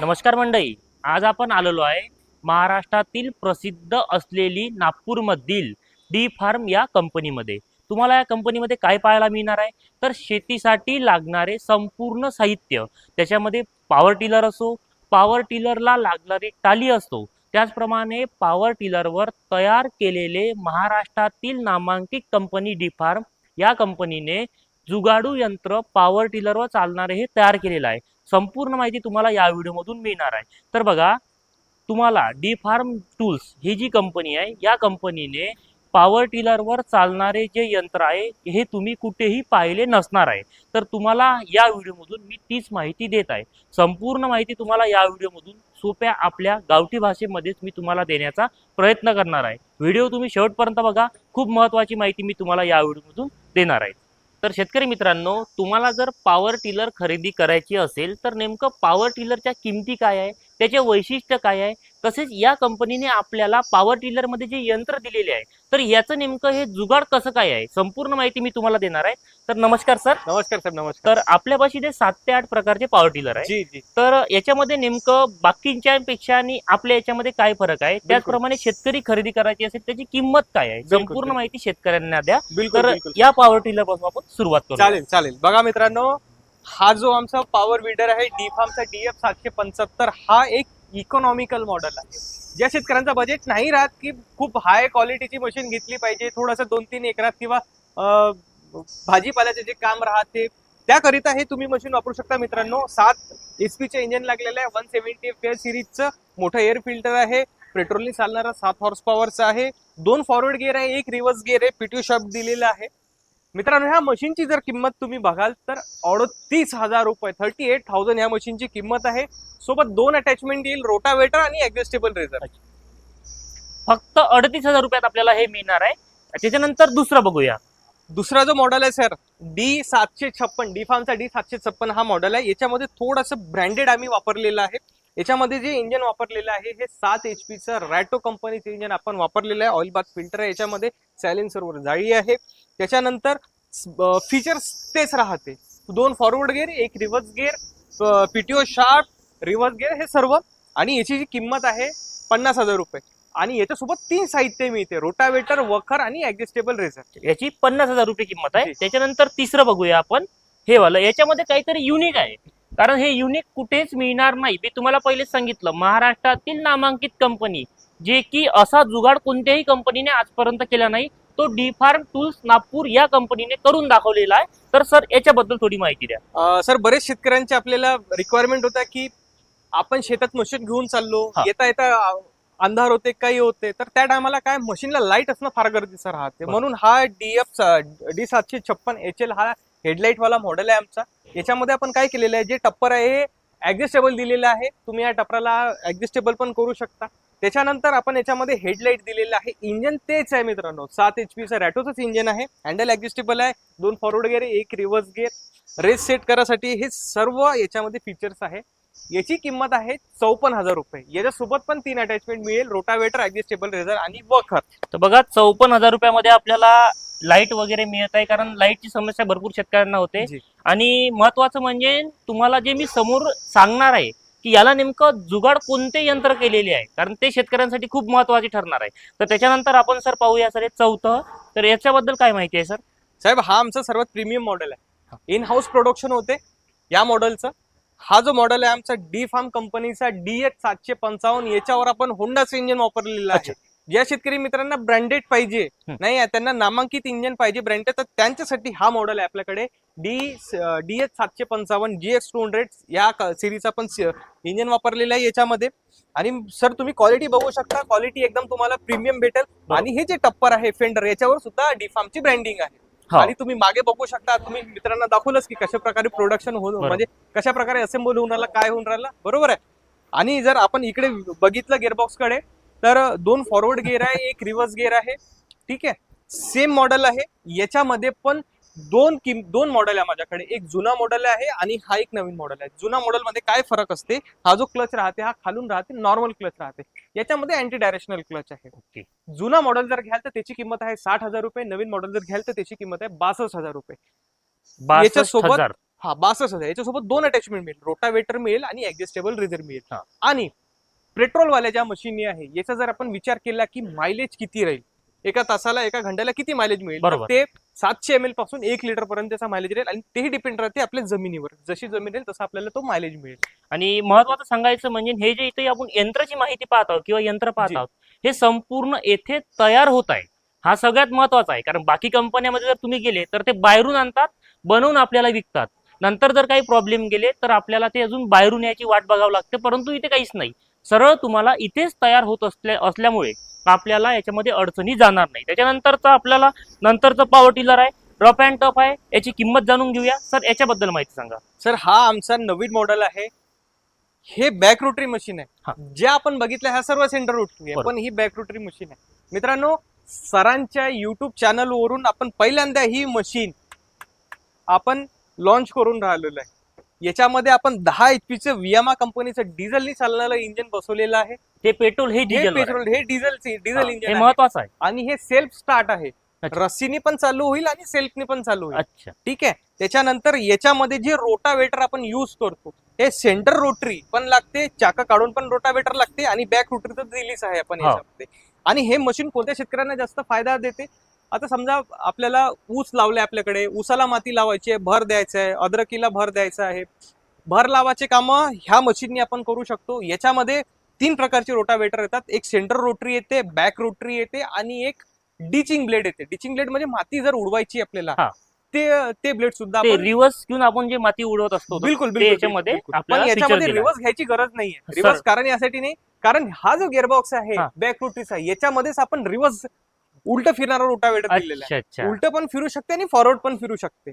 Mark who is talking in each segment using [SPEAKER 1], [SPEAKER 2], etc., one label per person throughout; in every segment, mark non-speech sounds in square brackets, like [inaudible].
[SPEAKER 1] नमस्कार मंडळी आज आपण आलेलो आहे महाराष्ट्रातील प्रसिद्ध असलेली नागपूरमधील डी फार्म या कंपनीमध्ये. तुम्हाला या कंपनीमध्ये काय पाहायला मिळणार आहे? तर शेतीसाठी लागणारे संपूर्ण साहित्य त्याच्यामध्ये पॉवर टिलर असो पॉवर टिलरला लागणारी टाली असतो त्याचप्रमाणे पॉवर टिलरवर तयार केलेले महाराष्ट्रातील नामांकित कंपनी डी फार्म या कंपनीने जुगाडू यंत्र पॉवर टिलरवर चालणारे हे तयार केलेलं आहे. संपूर्ण माहिती तुम्हाला या व्हिडिओमधून मिळणार आहे. तर बघा तुम्हाला डी फार्म टूल्स ही जी कंपनी आहे या कंपनीने पॉवर टिलरवर चालणारे जे यंत्र आहे हे तुम्ही कुठेही पाहिले नसणार आहे. तर तुम्हाला या व्हिडिओमधून मी तीच माहिती देत आहे. संपूर्ण माहिती तुम्हाला या व्हिडिओमधून सोप्या आपल्या गावठी भाषेमध्येच मी तुम्हाला देण्याचा प्रयत्न करणार आहे. व्हिडिओ तुम्ही शेवटपर्यंत बघा. खूप महत्त्वाची माहिती मी तुम्हाला या व्हिडिओमधून देणार आहे. तर शेतकरी मित्रांनो तुम्हाला जर पॉवर टिलर खरेदी करायची असेल तर नेमकं पॉवर टिलरच्या किमती काय आहे? त्याचे वैशिष्ट्य काय आहे? तसेच या कंपनीने आपल्याला पॉवर टिलरमध्ये जे यंत्र दिलेले आहे तर याचं नेमकं हे जुगाड कसं काय आहे? संपूर्ण माहिती मी तुम्हाला देणार आहे. तर नमस्कार सर.
[SPEAKER 2] नमस्कार साहेब नमस्कार.
[SPEAKER 1] तर आपल्यापाशी ते सात ते आठ प्रकारचे पॉवर टिलर आहे.
[SPEAKER 2] जी जी.
[SPEAKER 1] तर याच्यामध्ये नेमकं बाकींच्यापेक्षा आणि आपल्या याच्यामध्ये काय फरक आहे? त्याचप्रमाणे शेतकरी खरेदी करायची असेल त्याची किंमत काय आहे? संपूर्ण. माहिती शेतकऱ्यांना द्या. तर या पॉवर टिलरपासून आपण सुरुवात करू
[SPEAKER 2] चालेल चालेल. बघा मित्रांनो हा जो आमचा पॉवर विडर आहे डी फार्मचा डीएफ सातशे पंच्याहत्तर हा एक इकॉनॉमिकल मॉडेल आहे. ज्या शेतकऱ्यांचा बजेट नाही राहत की खूप हाय क्वालिटीची मशीन घेतली पाहिजे थोडंसं दोन तीन एकरात किंवा भाजीपाल्याचे जे काम राहते त्याकरिता हे तुम्ही मशीन वापरू शकता मित्रांनो. सात एच पीचे इंजिन लागलेलं आहे वन सेव्हन्टी एफ सिरीजचं मोठं एअर फिल्टर आहे पेट्रोलने चालणारा सात हॉर्स पॉवरचा आहे. दोन फॉरवर्ड गिअर आहे एक रिव्हर्स गिअर आहे पीटीओ शॉप दिलेला आहे. मित्रांनो ह्या मशीनची जर किंमत तुम्ही बघाल तर अडतीस हजार रुपये थर्टी एट थाउजंड ह्या मशीनची किंमत आहे. सोबत दोन अटॅचमेंट येईल रोटावेटर आणि ऍडजस्टेबल रेझर
[SPEAKER 1] फक्त अडतीस हजार रुपयात आपल्याला हे मिळणार आहे. त्याच्यानंतर दुसरं बघूया.
[SPEAKER 2] दुसरा जो मॉडेल आहे सर डी सातशे छप्पन डी फार्मचा डी सातशे छप्पन हा मॉडेल आहे. याच्यामध्ये थोडंसं ब्रँडेड आम्ही वापरलेलं आहे. याच्यामध्ये जे इंजिन वापरलेलं आहे हे सात एच पीचं रॅटो कंपनीचं इंजिन आपण वापरलेलं आहे. ऑइल बाथ फिल्टर आहे याच्यामध्ये. सायलेन्सरवर जाळी आहे. त्याच्यानंतर फीचर्स तेच राहते. दोन फॉरवर्ड गेअर एक रिव्हर्स गेअर पीटीओ शार्प रिव्हर्स गेअर हे सर्व. आणि याची जी किंमत आहे पन्नास हजार रुपये. आणि याच्यासोबत तीन साहित्य मिळते. रोटावेटर वखर आणि ऍडजस्टेबल रेझर.
[SPEAKER 1] याची पन्नास हजार रुपये किंमत आहे. त्याच्यानंतर तिसरं बघूया आपण. हे वाला याच्यामध्ये काहीतरी युनिक आहे. कारण हे युनिक कुठेच मिळणार नाही. मी तुम्हाला पहिलेच सांगितलं महाराष्ट्रातील नामांकित कंपनी जे की असा जुगाड कोणत्याही कंपनीने आजपर्यंत केला नाही तो डी फार्म टूल्स नागपूर या कंपनीने करून दाखवलेला आहे. तर सर याच्याबद्दल थोडी माहिती द्या.
[SPEAKER 2] सर बरेच शेतकऱ्यांचे आपल्याला रिक्वायरमेंट होता की आपण शेतात मशीन घेऊन चाललो. येता येता अंधार होते काही होते तर त्या टायमाला काय मशीनला लाइट असणं फार गरजेचं राहते. म्हणून हा डीएफ डी सातशे छप्पन एच एल हा हेडलाईट वाला मॉडेल आहे आमचा. याच्यामध्ये आपण काय केलेलं आहे जे टप्पर आहे हे ऍडजस्टेबल दिलेलं आहे. तुम्ही या टप्पराला ऍडजस्टेबल पण करू शकता. त्याच्यानंतर आपण याच्यामध्ये हेडलाईट दिलेलं आहे. इंजन तेच आहे मित्रांनो. सात एच पीचं रॅटोचंच इंजन आहे. हँडल ऍडजस्टेबल आहे. दोन फॉरवर्ड गेअर एक रिव्हर्स गेअर रेस सेट करासाठी हे सर्व याच्यामध्ये फीचर्स आहे. याची किंमत आहे चौपन्न हजार रुपये. याच्यासोबत पण तीन अटॅचमेंट मिळेल. रोटावेटर ऍडजस्टेबल रेझर आणि वखर
[SPEAKER 1] तर बघा चौपन्न हजार रुपयामध्ये आपल्याला लाइट वगैरे मिळत आहे. कारण लाईटची समस्या भरपूर शेतकऱ्यांना होते. आणि महत्वाचं म्हणजे तुम्हाला जे मी समोर सांगणार आहे की याला नेमकं जुगाड कोणते यंत्र केलेले आहे? कारण ते शेतकऱ्यांसाठी खूप महत्त्वाचे ठरणार आहे. तर त्याच्यानंतर आपण सर पाहूया सर हे चौथं. तर याच्याबद्दल काय माहिती आहे सर?
[SPEAKER 2] साहेब हा आमचा सर्वात प्रीमियम मॉडेल आहे. इन हाऊस प्रोडक्शन होते या मॉडेलचं हा जो मॉडेल आहे आमचा डी फार्म कंपनीचा डी एच सातशे पंचावन्न याच्यावर आपण होंडाचं इंजिन वापरलेलं. आहे. ज्या शेतकरी मित्रांना ब्रँडेड पाहिजे. नाही त्यांना नामांकित इंजिन पाहिजे ब्रँडेड तर त्यांच्यासाठी हा मॉडेल आहे आपल्याकडे डी डी एच सातशे पंचावन्न जी एक्स टू हंड्रेड या सिरीजचा पण इंजिन वापरलेलं आहे याच्यामध्ये आणि सर तुम्ही क्वालिटी बघू शकता क्वालिटी एकदम तुम्हाला प्रीमियम भेटेल. आणि हे जे टप्पर आहे फेंडर याच्यावर सुद्धा डी फार्मची ब्रँडिंग आहे
[SPEAKER 1] हो.
[SPEAKER 2] आणि तुम्ही मागे बघू शकता तुम्ही मित्रांना दाखवलंच की कशा प्रकारे प्रोडक्शन होऊन. म्हणजे कशा प्रकारे असेंबल होऊन राहिलं काय होऊन राहिलं बरोबर आहे आणि जर आपण इकडे बघितलं गिअरबॉक्सकडे तर दोन फॉरवर्ड गिअर आहे एक रिव्हर्स गिअर आहे. ठीक आहे? सेम मॉडेल आहे. याच्यामध्ये पण दोन किम दोन मॉडेल आहे माझ्याकडे. एक जुना मॉडेल आहे आणि हा एक नवीन मॉडेल आहे. जुना मॉडेल मध्ये काय फरक असते? हा जो क्लच राहते हा खालून राहते नॉर्मल क्लच राहते. याच्यामध्ये अँटी डायरेक्शनल क्लच आहे.
[SPEAKER 1] ओके.
[SPEAKER 2] जुना मॉडेल जर घ्याल तर त्याची किंमत आहे साठ हजार रुपये. नवीन मॉडेल जर घ्याल तर त्याची किंमत आहे बासष्ट हजार रुपये. याच्यासोबत- हा बासष्ट हजार. याच्यासोबत दोन अटॅचमेंट मिळेल. रोटावेटर मिळेल आणि ऍडजस्टेबल रिझर मिळेल. आणि पेट्रोलवाल्या ज्या मशीनी आहे याचा जर आपण विचार केला की मायलेज किती राहील? एका तासाला एका घंट्याला किती मायलेज मिळेल. ते सातशे एम एलपासून एक लिटर पर्यंतचा मायलेज राहील आणि तेही डिपेंड राहते आपल्या जमिनीवर. जशी जमीन राहील तसं आपल्याला तो मायलेज मिळेल.
[SPEAKER 1] आणि महत्वाचं सांगायचं म्हणजे हे जे इथे आपण यंत्राची माहिती पाहत आहोत किंवा यंत्र पाहत. आहोत हे संपूर्ण येथे तयार होत आहे. हा सगळ्यात महत्त्वाचा आहे. कारण बाकी कंपन्यामध्ये जर तुम्ही गेले तर ते बाहेरून आणतात बनवून आपल्याला विकतात. नंतर जर काही प्रॉब्लेम गेले तर आपल्याला ते अजून बाहेरून याची वाट बघावं लागते परंतु इथे काहीच नाही. सरळ तुम्हाला इथेच तयार होत असल्या असल्यामुळे आपल्याला याच्यामध्ये अडचणी जाणार नाही. त्याच्यानंतरचा आपल्याला नंतरचं पॉवर टिलर आहे रफ अँड टफ आहे याची किंमत जाणून घेऊया. सर याच्याबद्दल माहिती सांगा.
[SPEAKER 2] सर हा आमचा नवीन मॉडेल आहे. हे बॅक रोटरी मशीन. आहे. जे आपण बघितलं ह्या सर्व सेंटर रोटरी आहे. पण ही बॅक रोटरी मशीन आहे. मित्रांनो सरांच्या युट्यूब चॅनल वरून आपण पहिल्यांदा ही मशीन आपण लॉन्च करून राहिलेलो आहे. याच्यामध्ये आपण दहा एच पीचं वियामा कंपनीचं डिझेलनी चालणारं इंजिन बसवलेलं आहे.
[SPEAKER 1] ते पेट्रोल हे
[SPEAKER 2] हे
[SPEAKER 1] डिझेल
[SPEAKER 2] पेट्रोल हे डिझेल डिझेल
[SPEAKER 1] हे
[SPEAKER 2] इंजिन
[SPEAKER 1] महत्वाचं आहे.
[SPEAKER 2] आणि हे सेल्फ स्टार्ट आहे.
[SPEAKER 1] अच्छा.
[SPEAKER 2] रस्सीनी पण चालू होईल आणि सेल्फनी पण चालू होईल.
[SPEAKER 1] अच्छा.
[SPEAKER 2] ठीक आहे? त्याच्यानंतर याच्यामध्ये जे रोटावेटर आपण युज करतो हे सेंटर रोटरी पण लागते चाका काढून पण रोटावेटर लागते आणि बॅक रोटरी तर दिलीच आहे आपण
[SPEAKER 1] हा.
[SPEAKER 2] याच्यामध्ये. आणि हे मशीन कोणत्या शेतकऱ्यांना जास्त फायदा देते? आता समजा आपल्याला ऊस लावले आपल्याकडे ऊसाला माती लावायची आहे भर द्यायचं आहे अद्रकीला भर द्यायचं आहे भर लावायचे कामं ह्या मशीननी आपण करू शकतो याच्यामध्ये तीन प्रकारचे रोटावेटर येतात एक सेंटर रोटरी येते बॅक रोटरी येते आणि एक डिचिंग ब्लेड येते डिचिंग ब्लेड म्हणजे माती जर उडवायची आपल्याला. ते ते ब्लेड सुद्धा
[SPEAKER 1] रिव्हर्स घेऊन आपण जे माती उडवत असतो
[SPEAKER 2] बिलकुल
[SPEAKER 1] याच्यामध्ये
[SPEAKER 2] याच्यामध्ये. रिव्हर्स घ्यायची गरज नाहीये. रिव्हर्स कारण यासाठी नाही कारण हा जो गिअरबॉक्स आहे. बॅक रोटरीचा याच्यामध्येच आपण रिव्हर्स उलट फिरणारा रोटावेटर दिलेला आहे. उलट पण फिरू शकते आणि फॉरवर्ड पण फिरू शकते.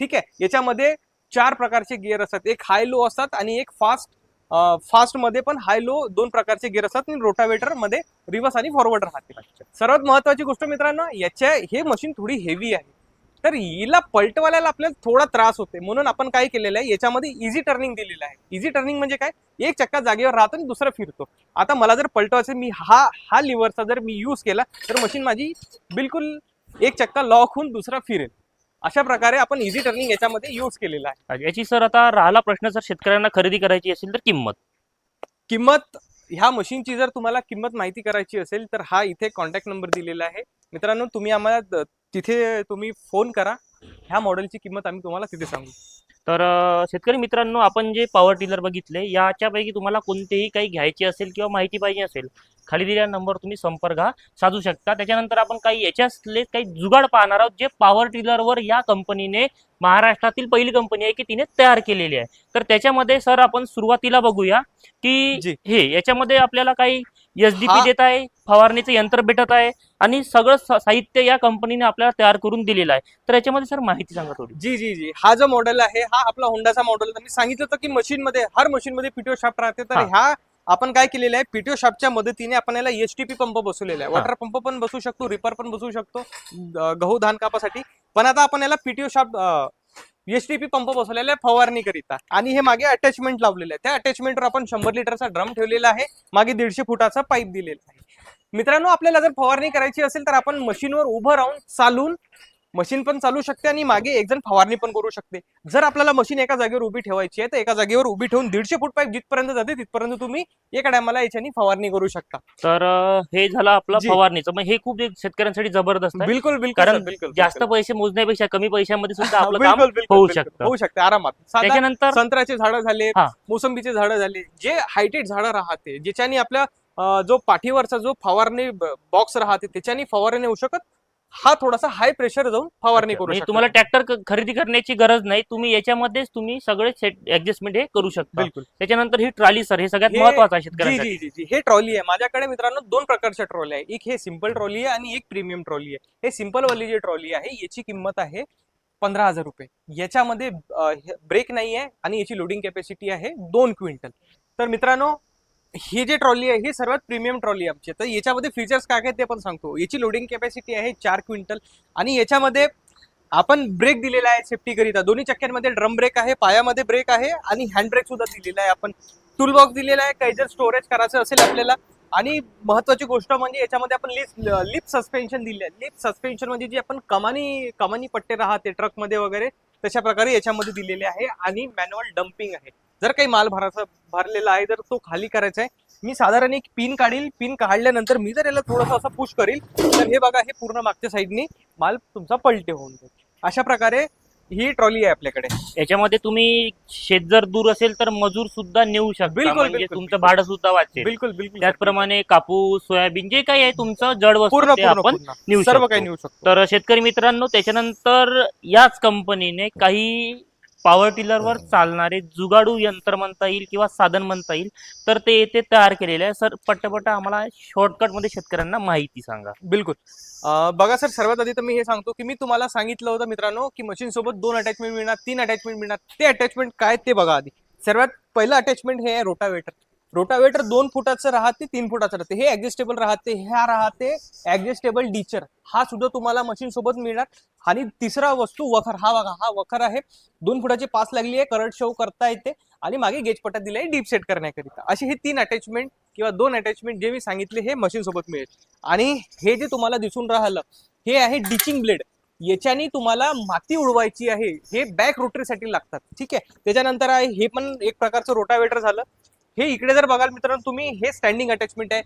[SPEAKER 2] ठीक आहे? याच्यामध्ये चार प्रकारचे गिअर असतात. एक हाय लो असतात आणि एक फास्ट फास्टमध्ये पण हाय लो दोन प्रकारचे गिअर असतात आणि रोटावेटरमध्ये रिव्हर्स आणि फॉरवर्ड राहते. सर्वात महत्वाची गोष्ट मित्रांनो याच्या हे मशीन थोडी हेवी आहे. तर हिला पलटवायला आपल्याला थोडा त्रास होते म्हणून आपण काय केलेलं आहे याच्यामध्ये इझी टर्निंग दिलेलं आहे. इझी टर्निंग म्हणजे काय? एक चक्का जागेवर राहतो आणि दुसरा फिरतो. आता मला जर पलटवायचं मी हा हा लिव्हरचा जर मी यूज केला तर मशीन माझी बिलकुल एक चक्का लॉक होऊन दुसरा फिरेल. अशा प्रकारे आपण इझी टर्निंग याच्यामध्ये यूज केलेला आहे.
[SPEAKER 1] याची सर आता राहिला प्रश्न जर शेतकऱ्यांना खरेदी करायची असेल तर किंमत?
[SPEAKER 2] किंमत ह्या मशीनची जर तुम्हाला किंमत माहिती करायची असेल तर हा इथे कॉन्टॅक्ट नंबर दिलेला आहे. मित्रांनो तुम्ही आम्हाला तिथे तुम्ही फोन करा. ह्या मॉडेलची किंमत आम्ही तुम्हाला तिथे सांगू.
[SPEAKER 1] तर अं, शेतकरी मित्रांनो आपण जे पॉवर टिलर बघितले याच्यापैकी तुम्हाला कोणतेही काही घ्यायचे असेल किंवा माहिती पाहिजे असेल खाली दिलेल्या नंबर तुम्ही संपर्क हा साधू शकता. त्याच्यानंतर आपण काही याच्यातले काही जुगाड पाहणार आहोत जे पॉवर टिलरवर या कंपनीने महाराष्ट्रातील पहिली कंपनी आहे की तिने तयार केलेली आहे. तर त्याच्यामध्ये सर आपण सुरुवातीला बघूया की
[SPEAKER 2] जी.
[SPEAKER 1] हे याच्यामध्ये आपल्याला काही एसडीपी
[SPEAKER 2] हा-
[SPEAKER 1] देत आहे फवारणीचं यंत्र भेटत आहे आणि सगळं साहित्य या कंपनीने आपल्याला तयार करून दिलेलं आहे. तर याच्यामध्ये सर माहिती सांगा थोडी.
[SPEAKER 2] जी जी जी. हा जो मॉडेल आहे हा आपला होंडाचा मॉडेल मी सांगितलं होतं की मशीन मध्ये हर मशीन मध्ये पीटीओ शाफ्ट राहते. तर. ह्या आपण काय केलेलं आहे पीटीओ शाफ्टच्या मदतीने आपण याला एचटीपी पंप बसवलेला आहे. वॉटर पंप पण बसू शकतो रिपर पण बसू शकतो गहू धान कापासाठी. पण आता आपण याला पीटीओ शाफ्ट एचटीपी पंप बसवलेला आहे फवारणी करिता आणि हे मागे अटॅचमेंट लावलेलं आहे. त्या अटॅचमेंटवर आपण शंभर लिटरचा ड्रम ठेवलेला आहे. मागे दीडशे फुटाचा पाईप दिलेला आहे. मित्रांनो आपल्याला जर फवारणी करायची असेल तर आपण मशीनवर उभं राहून चालून मशीन पण चालू शकते आणि मागे एक जण फवारणी पण करू शकते जर आपल्याला मशीन एका जागेवर उभी ठेवायची आहे तर एका जागेवर उभी ठेवून दीडशे फूट पाईप जिथपर्यंत जाते तिथपर्यंत तुम्ही एका टायमाला याच्यानी फवारणी करू शकता
[SPEAKER 1] तर हे झालं आपलं
[SPEAKER 2] जी.
[SPEAKER 1] फवारणीचं मग हे खूप एक शेतकऱ्यांसाठी जबरदस्त आहे
[SPEAKER 2] बिलकुल बिलकुल
[SPEAKER 1] कारण
[SPEAKER 2] बिलकुल
[SPEAKER 1] जास्त
[SPEAKER 2] बिलकुल.
[SPEAKER 1] पैसे मोजण्यापेक्षा कमी पैशामध्ये सुद्धा
[SPEAKER 2] हा,
[SPEAKER 1] आपलं [laughs] काम
[SPEAKER 2] बिलकुल, बिलकुल,
[SPEAKER 1] होऊ
[SPEAKER 2] बिलकुल.
[SPEAKER 1] शकतं.
[SPEAKER 2] होऊ शकते आरामात साधा
[SPEAKER 1] त्याच्यानंतर
[SPEAKER 2] संत्र्याचे झाडं झाले
[SPEAKER 1] हा.
[SPEAKER 2] मोसंबीचे झाडं झाले जे हायटेड झाडं राहते ज्याच्यानी आपल्या जो पाठीवरचा जो फवारणी बॉक्स राहते त्याच्यानी फवारणी होऊ शकत? हा थोडासा हाय प्रेशर जाऊन फवारणी करू
[SPEAKER 1] म्हणजे
[SPEAKER 2] शकतो.
[SPEAKER 1] तुम्हाला ट्रॅक्टर खरेदी करण्याची गरज नाही. तुम्ही याच्यामध्येच तुम्ही सगळे सेट ऍडजस्टमेंट हे करू शकता.
[SPEAKER 2] बिलकुल.
[SPEAKER 1] त्याच्यानंतर ही ट्रॉली सर हे सगळ्यात महत्वाचं
[SPEAKER 2] जी हे ट्रॉली आहे. माझ्याकडे मित्रांनो दोन प्रकारच्या ट्रॉली आहे. एक हे सिंपल ट्रॉली आहे आणि एक प्रीमियम ट्रॉली आहे. हे सिंपल वाली जी ट्रॉली आहे याची किंमत आहे पंधरा हजार रुपये. याच्यामध्ये ब्रेक नाही आहे आणि याची लोडिंग कॅपॅसिटी आहे दोन क्विंटल. तर मित्रांनो ही जी ट्रॉली आहे ही सर्वात प्रीमियम ट्रॉली आमची. तर याच्यामध्ये फीचर्स काय काय ते पण सांगतो. याची लोडिंग कॅपॅसिटी आहे चार क्विंटल. आणि याच्यामध्ये आपण ब्रेक दिलेला आहे सेफ्टी करिता. दोन्ही चक्क्यांमध्ये ड्रम ब्रेक आहे पायामध्ये ब्रेक आहे आणि हँड ब्रेक सुद्धा दिलेला आहे आपण. टूल बॉक्स दिलेला आहे काही जर स्टोरेज करायचं असेल आपल्याला. आणि महत्वाची गोष्ट म्हणजे याच्यामध्ये आपण लिप लिप सस्पेन्शन दिले आहे. लिप सस्पेन्शन म्हणजे जी आपण कमानी कमानी पट्टे राहते ट्रकमध्ये वगैरे तशा प्रकारे याच्यामध्ये दिलेले आहे. आणि मॅन्युअल डम्पिंग आहे. जर काही माल भराचा भरलेला आहे तर तो खाली करायचा आहे मी साधारण एक पिन काढील पिन काढल्यानंतर मी जर याला थोडंसं असं पुश करील तर हे बघा हे पूर्ण मागच्या साईडनी माल तुमचा पलटे होऊन जाईल. अशा प्रकारे ही ट्रॉली आहे आपल्याकडे.
[SPEAKER 1] याच्यामध्ये तुम्ही शेत जर दूर असेल तर मजूर सुद्धा नेऊ शकता.
[SPEAKER 2] बिलकुल,
[SPEAKER 1] म्हणजे
[SPEAKER 2] बिलकुल,
[SPEAKER 1] तुमचं
[SPEAKER 2] बिलकुल.
[SPEAKER 1] भाडं सुद्धा वाचेल.
[SPEAKER 2] बिलकुल बिलकुल
[SPEAKER 1] त्याचप्रमाणे कापूस सोयाबीन जे काही आहे तुमचं जड वस्तू
[SPEAKER 2] पूर्ण
[SPEAKER 1] ते
[SPEAKER 2] पूर्ण
[SPEAKER 1] आपण
[SPEAKER 2] पूर्ण.
[SPEAKER 1] नेऊ
[SPEAKER 2] सर्व
[SPEAKER 1] शकतो.
[SPEAKER 2] काही नेऊ शकतो.
[SPEAKER 1] तर शेतकरी मित्रांनो त्याच्यानंतर याच कंपनीने काही पॉवर टिलरवर चालणारे जुगाडू यंत्र म्हणता येईल किंवा साधन म्हणता येईल तर ते येथे तयार केलेले आहे. सर पटपट आम्हाला शॉर्टकटमध्ये शेतकऱ्यांना माहिती सांगा.
[SPEAKER 2] बिलकुल. बघा सर सर्वात आधी तर मी हे सांगतो की मी तुम्हाला सांगितलं होतं मित्रांनो की मशीन सोबत दोन अटॅचमेंट मिळणार तीन अटॅचमेंट मिळणार. ते अटॅचमेंट काय ते बघा आधी. सर्वात पहिलं अटॅचमेंट हे आहे रोटावेटर रोटावेटर दोन फुटाचं राहते तीन फुटाचं राहते. हे ऍडजस्टेबल राहते ह्या राहते ऍडजस्टेबल डीचर हा सुद्धा तुम्हाला मशीन सोबत मिळणार. आणि तिसरा वस्तू वखर. हा बघा हा वखर आहे. दोन फुटाची पास लागली आहे करड शो करता येते. आणि मागे गेज पट्टा दिला आहे डीप सेट करण्याकरिता. असे हे तीन अटॅचमेंट किंवा दोन अटॅचमेंट जे मी सांगितले हे मशीन सोबत मिळेल. आणि हे जे तुम्हाला दिसून राहिलं हे आहे डिचिंग ब्लेड याच्याने तुम्हाला माती उडवायची आहे. हे बॅक रोटरीसाठी लागतात. ठीक आहे? त्याच्यानंतर आहे हे पण एक प्रकारचं रोटावेटर झालं. हे इकडे जर बघाल मित्रांनो तुम्ही हे स्टँडिंग अटॅचमेंट आहे.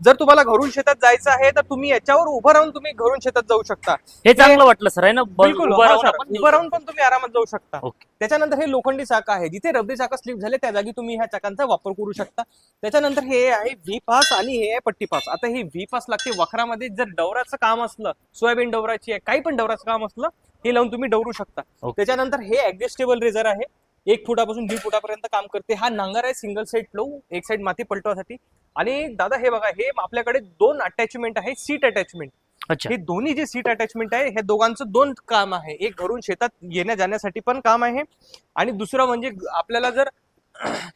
[SPEAKER 2] जर तुम्हाला घरून शेतात जायचं आहे तर तुम्ही याच्यावर उभं राहून तुम्ही घरून शेतात जाऊ शकता.
[SPEAKER 1] हे चांगलं वाटलं सर आहे ना?
[SPEAKER 2] बिलकुल
[SPEAKER 1] उभं
[SPEAKER 2] हा
[SPEAKER 1] राहून आपण
[SPEAKER 2] उभं राहून पण तुम्ही आरामात जाऊ शकता.
[SPEAKER 1] ओके.
[SPEAKER 2] त्याच्यानंतर हे लोखंडी चाक आहे. जिथे रबरी चाक स्लिप झाले त्या जागी तुम्ही ह्या चाकांचा वापर करू शकता. त्याच्यानंतर हे आहे व्ही पास आणि हे आहे पट्टी पास आता हे व्ही पास लागते वखरामध्ये. जर डवराचं काम असलं सोयाबीन डवराची आहे काही पण डवराचं काम असलं हे लावून तुम्ही डवरू शकता.
[SPEAKER 1] ओके.
[SPEAKER 2] त्याच्यानंतर हे ऍडजस्टेबल रेझर आहे. एक फुटापासून दीड फुटापर्यंत काम करते. हा नांगर आहे सिंगल साईड फ्लो एक साईड माती पलटवासाठी. आणि दादा हे बघा हे आपल्याकडे दोन अटॅचमेंट आहे सीट अटॅचमेंट
[SPEAKER 1] अच्छा.
[SPEAKER 2] हे दोन्ही जे सीट अटॅचमेंट आहे हे दोघांचं दोन काम आहे. एक घरून शेतात येण्या जाण्यासाठी पण काम आहे आणि दुसरं म्हणजे आपल्याला जर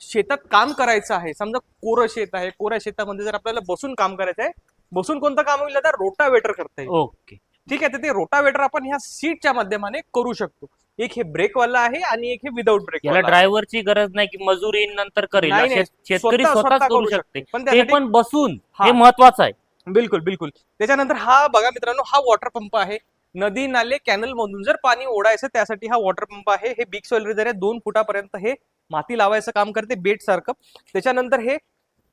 [SPEAKER 2] शेतात काम करायचं आहे समजा कोरं शेत आहे कोऱ्या शेतामध्ये जर आपल्याला बसून काम करायचं आहे बसून कोणतं काम होईल तर रोटावेटर करता येईल.
[SPEAKER 1] ओके.
[SPEAKER 2] ठीक आहे तर ते रोटावेटर आपण ह्या सीटच्या माध्यमाने करू शकतो. एक हे ब्रेक वाला आहे आणि एक हे विदाऊट ब्रेक
[SPEAKER 1] याला ड्रायव्हरची गरज नाही की मजूर नंतर करेल.
[SPEAKER 2] नाही, नाही.
[SPEAKER 1] शेत- शेतकरी
[SPEAKER 2] स्वतः-
[SPEAKER 1] स्वतःच
[SPEAKER 2] स्वतः
[SPEAKER 1] करू
[SPEAKER 2] करू
[SPEAKER 1] शकते.
[SPEAKER 2] पण
[SPEAKER 1] ते
[SPEAKER 2] त्यासाठी
[SPEAKER 1] पण बसून
[SPEAKER 2] हा.
[SPEAKER 1] हे महत्वाचं आहे.
[SPEAKER 2] बिलकुल बिलकुल. त्याच्यानंतर हा बघा मित्रांनो हा वॉटर पंप आहे. नदी नाले कॅनल मधून जर पाणी ओढायचं त्यासाठी हा वॉटर पंप आहे. हे बिग सॉइल रेझर आहे. दोन फुटापर्यंत हे माती लावायचं काम करते बेट सारखं. त्याच्यानंतर हे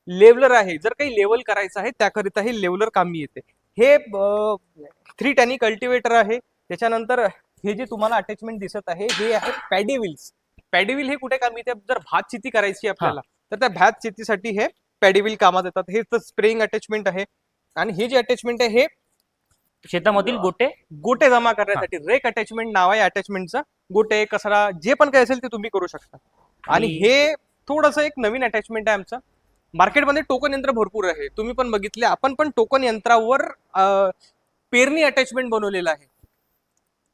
[SPEAKER 2] लेवलर आहे. जर काही लेवल करायचं आहे त्याकरिता हे लेवलर कामी येते. हे थ्री टॅनी कल्टिवेटर आहे. त्याच्यानंतर हे जे तुम्हाला अटॅचमेंट दिसत आहे हे आहे पॅडी व्हील्स पॅडी व्हील हे कुठे कामी येते जर भात शेती करायची आपल्याला तर त्या भात शेतीसाठी हे पॅडी व्हील कामात येतात. हे तर स्प्रेइंग अटॅचमेंट आहे. आणि हे जे अटॅचमेंट आहे हे
[SPEAKER 1] शेतामधील गोटे?
[SPEAKER 2] गोटे जमा करण्यासाठी. रेक अटॅचमेंट नाव आहे अटॅचमेंटचं गोटे कचरा जे पण काही असेल ते तुम्ही करू शकता. आणि हे थोडंसं एक नवीन अटॅचमेंट आहे आमचं. मार्केटमध्ये टोकन यंत्र भरपूर आहे. तुम्ही पण बघितले आपण पण टोकन यंत्रावर पेरणी अटॅचमेंट बनवलेलं आहे.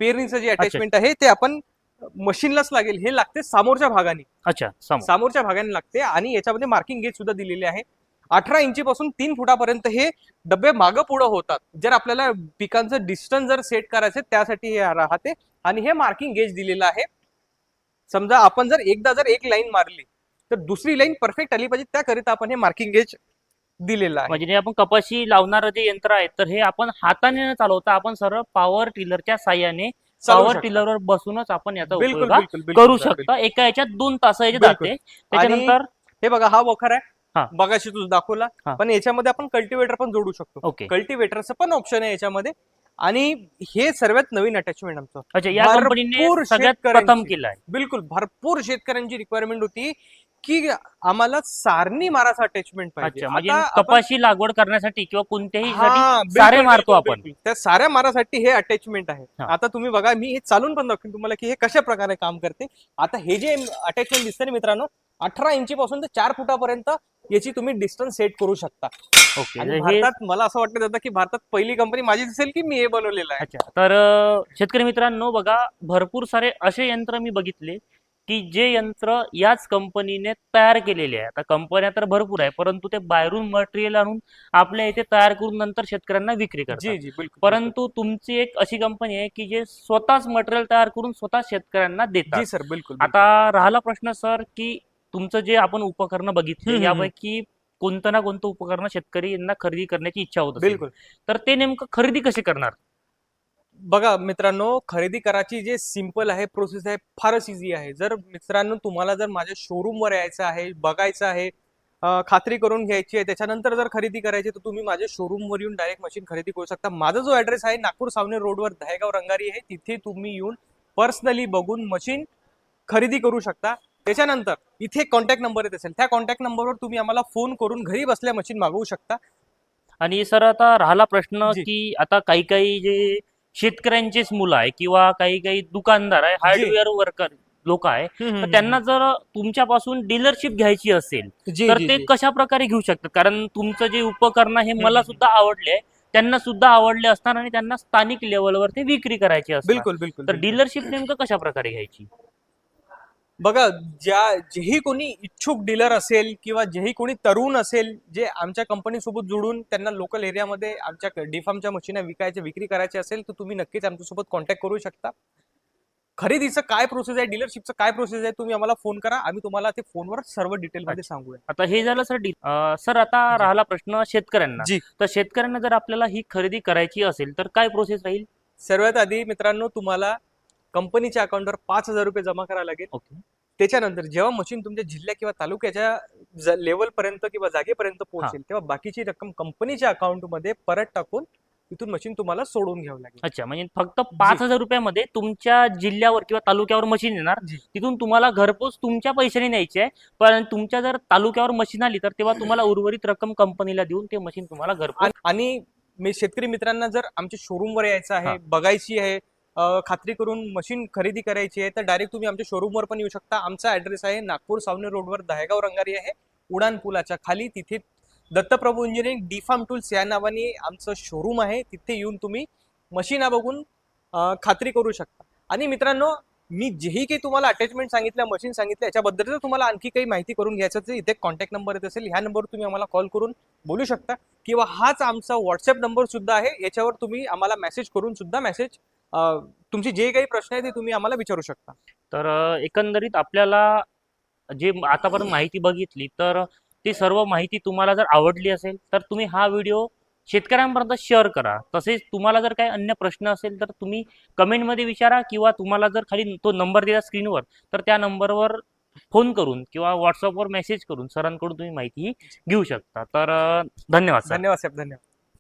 [SPEAKER 2] पेरणीचं जे अटॅचमेंट आहे ते आपण मशीनलाच लागेल. हे लागते समोरच्या भागाने.
[SPEAKER 1] अच्छा समोर.
[SPEAKER 2] समोरच्या भागाने लागते आणि याच्यामध्ये मार्किंग गेज सुद्धा दिलेले आहे. अठरा इंची पासून तीन फुटापर्यंत हे डबे मागं पुढं होतात. जर आपल्याला पिकांचं डिस्टन्स जर सेट करायचं त्यासाठी हे राहते. आणि हे मार्किंग गेज दिलेलं आहे. समजा आपण जर एकदा जर एक लाईन मारली तर दुसरी लाईन परफेक्ट आली पाहिजे. त्याकरिता आपण हे मार्किंग गेज दिलेलं आहे.
[SPEAKER 1] म्हणजे जे आपण कपाशी लावणारं जे यंत्र आहे तर हे आपण हाताने न चालवता आपण सरळ पॉवर टिलरच्या साह्याने पॉवर
[SPEAKER 2] शकता.
[SPEAKER 1] टिलरवर बसूनच आपण याचा
[SPEAKER 2] बिलकुल
[SPEAKER 1] उपयोग हा
[SPEAKER 2] बिलकुल बिलकुल
[SPEAKER 1] करू
[SPEAKER 2] बिलकुल.
[SPEAKER 1] शकता. एका याच्यात दोन तास याचे
[SPEAKER 2] बिलकुल.
[SPEAKER 1] जाते. त्याच्यानंतर
[SPEAKER 2] हे बघा हा वखर
[SPEAKER 1] हा.
[SPEAKER 2] आहे बघाशी तुझं दाखवला.
[SPEAKER 1] हा.
[SPEAKER 2] पण याच्यामध्ये आपण कल्टिवेटर पण जोडू शकतो.
[SPEAKER 1] ओके.
[SPEAKER 2] कल्टिवेटरचं पण ऑप्शन आहे याच्यामध्ये. आणि हे सर्वात नवीन अटॅचमेंट आमचं.
[SPEAKER 1] अच्छा या
[SPEAKER 2] भरपूर
[SPEAKER 1] कंपनीने सगळ्यात
[SPEAKER 2] शेतकऱ्यांची-
[SPEAKER 1] प्रथम केलं आहे.
[SPEAKER 2] बिलकुल भरपूर शेतकऱ्यांची रिक्वायरमेंट होती. की आम्हाला सारणी माराचा अटॅचमेंट पाहिजे
[SPEAKER 1] अच्छा म्हणजे
[SPEAKER 2] आता आपण-
[SPEAKER 1] कपाशी लागवड करण्यासाठी किंवा कोणत्याही
[SPEAKER 2] हा,
[SPEAKER 1] साठी
[SPEAKER 2] बिलकुल,
[SPEAKER 1] सारे मारतो आपण.
[SPEAKER 2] बिलकुल. त्या साऱ्या मारासाठी हे अटॅचमेंट आहे
[SPEAKER 1] हा.
[SPEAKER 2] आता तुम्ही बघा मी हे चालून पण दाखवेन तुम्हाला की हे कशा प्रकारे काम करते आता हे जे अटॅचमेंट दिसते ना मित्रांनो अठरा इंची पासून ते चार फुटापर्यंत याची तुम्ही डिस्टन्स सेट करू शकता
[SPEAKER 1] ओके
[SPEAKER 2] आणि
[SPEAKER 1] हे
[SPEAKER 2] भारतात मला असं वाटतं दादा की भारतात पहिली कंपनी माझी दिसेल की मी हे बनवलेलं आहे
[SPEAKER 1] अच्छा तर अं, शेतकरी मित्रांनो बघा भरपूर सारे असे यंत्र मी बघितले की जे यंत्र याच कंपनीने तयार केलेले आहे. आता कंपन्या तर भरपूर आहे परंतु ते बाहेरून मटेरियल आणून आपल्या इथे तयार करून नंतर शेतकऱ्यांना विक्री करतात.
[SPEAKER 2] जी बिलकुल
[SPEAKER 1] परंतु तुमची एक अशी कंपनी आहे की जे स्वतःच मटेरियल तयार करून स्वतः शेतकऱ्यांना
[SPEAKER 2] जी
[SPEAKER 1] देतात
[SPEAKER 2] सर बिलकुल
[SPEAKER 1] आता राहिला प्रश्न सर की तुमचं जे आपण उपकरणं बघितले. यापैकी कोणतं ना कोणतं उपकरण शेतकरी यांना खरेदी करण्याची इच्छा होत
[SPEAKER 2] बिलकुल.
[SPEAKER 1] तर ते नेमकं खरेदी कसे करणार?
[SPEAKER 2] बघा मित्रांनो खरेदी करायची जे सिंपल आहे प्रोसेस आहे फारच इझी आहे. जर मित्रांनो तुम्हाला जर माझ्या शोरूमवर यायचं आहे बघायचं आहे खात्री करून घ्यायची आहे त्याच्यानंतर जर खरेदी करायची तर तुम्ही माझ्या शोरूमवर येऊन डायरेक्ट मशीन खरेदी करू शकता. माझा जो ऍड्रेस आहे नागपूर सावने रोडवर दहेगाव रंगारी आहे. तिथे तुम्ही येऊन पर्सनली बघून मशीन खरेदी करू शकता. त्याच्यानंतर इथे कॉन्टॅक्ट नंबर येत असेल. त्या कॉन्टॅक्ट नंबरवर तुम्ही आम्हाला फोन करून घरी बसल्या मशीन मागवू शकता.
[SPEAKER 1] आणि सर आता राहिला प्रश्न. की आता काही काही जे शेतकऱ्यांचेच मुलं आहे किंवा काही काही दुकानदार आहे हार्डवेअर वर्कर लोक आहे तर त्यांना जर तुमच्यापासून डीलरशिप घ्यायची असेल
[SPEAKER 2] जी,
[SPEAKER 1] तर
[SPEAKER 2] जी,
[SPEAKER 1] ते
[SPEAKER 2] जी.
[SPEAKER 1] कशा प्रकारे घेऊ शकतात कारण तुमचं जे उपकरण आहे मला. सुद्धा आवडले त्यांना सुद्धा आवडले असणार आणि त्यांना स्थानिक लेवलवर ते विक्री करायची असणार
[SPEAKER 2] बिलकुल बिलकुल
[SPEAKER 1] तर
[SPEAKER 2] बिलकुल.
[SPEAKER 1] डीलरशिप नेमकं कशा प्रकारे घ्यायची
[SPEAKER 2] बघा ज्या जेही कोणी इच्छुक डीलर असेल किंवा जेही कोणी तरुण असेल जे आमच्या कंपनी सोबत जुडून त्यांना लोकल एरियामध्ये आमच्या डिफार्मच्या मशीन विकायच्या विक्री करायची असेल तर तुम्ही नक्कीच आमच्यासोबत कॉन्टॅक्ट करू शकता. खरेदीचं काय प्रोसेस आहे डीलरशिपचं काय प्रोसेस आहे तुम्ही आम्हाला फोन करा. आम्ही तुम्हाला ते फोनवर सर्व डिटेल मध्ये सांगूया.
[SPEAKER 1] आता हे झालं सर डी- सर आता. राहिला प्रश्न शेतकऱ्यांना.
[SPEAKER 2] जी.
[SPEAKER 1] तर शेतकऱ्यांना जर आपल्याला ही खरेदी करायची असेल तर काय प्रोसेस राहील?
[SPEAKER 2] सर्वात आधी मित्रांनो तुम्हाला कंपनीच्या अकाउंटवर पाच हजार रुपये जमा करावे लागेल.
[SPEAKER 1] ओके.
[SPEAKER 2] त्याच्यानंतर जेव्हा मशीन तुमच्या जिल्ह्या किंवा तालुक्याच्या लेवल पर्यंत किंवा जागेपर्यंत पोहोचेल तेव्हा बाकीची रक्कम कंपनीच्या अकाउंटमध्ये परत टाकून तिथून मशीन तुम्हाला सोडून घ्यावं लागेल.
[SPEAKER 1] अच्छा म्हणजे फक्त पाच हजार रुपयामध्ये तुमच्या जिल्ह्यावर किंवा तालुक्यावर मशीन येणार. तिथून तुम्हाला घरपोच तुमच्या पैशाने न्यायची आहे. पण तुमच्या जर तालुक्यावर मशीन आली तर तेव्हा तुम्हाला उर्वरित रक्कम कंपनीला देऊन ते मशीन तुम्हाला घरपोच
[SPEAKER 2] आणि- शेतकरी मित्रांना जर आमच्या शोरूमवर यायचं आहे. बघायची आहे खात्री करून मशीन खरेदी करायची आहे तर डायरेक्ट तुम्ही आमच्या शोरूमवर पण येऊ शकता. आमचा ऍड्रेस आहे नागपूर सावने रोडवर दहेगाव रंगारी आहे उडान पुलाच्या खाली. तिथे Dattaprabhu engineering D farm tools या नावाने आमचं शोरूम आहे. तिथे येऊन तुम्ही मशीना बघून खात्री करू शकता. आणि मित्रांनो मी जेही काही तुम्हाला अटॅचमेंट सांगितलं मशीन सांगितलं याच्याबद्दल जर तुम्हाला आणखी काही माहिती करून घ्यायचं असेल इथे कॉन्टॅक्ट नंबर येत असेल ह्या नंबरवर तुम्ही आम्हाला कॉल करून बोलू शकता. किंवा हाच आमचा व्हॉट्सअप नंबर सुद्धा आहे याच्यावर तुम्ही आम्हाला मेसेज करून सुद्धा मेसेज तुमचे जे काही प्रश्न आहे ते तुम्ही आम्हाला विचारू शकता.
[SPEAKER 1] तर एकंदरीत आपल्याला जे आतापर्यंत माहिती बघितली तर ती सर्व माहिती तुम्हाला जर आवडली असेल तर तुम्ही हा व्हिडिओ शेतकऱ्यांपर्यंत शेअर करा. तसेच तुम्हाला जर काही अन्य प्रश्न असेल तर तुम्ही कमेंटमध्ये विचारा किंवा तुम्हाला जर खाली तो नंबर दिला स्क्रीनवर तर त्या नंबरवर फोन करून किंवा व्हॉट्सअपवर मेसेज करून सरांकडून तुम्ही माहिती घेऊ शकता. तर धन्यवाद
[SPEAKER 2] धन्यवाद साहेब. धन्यवाद.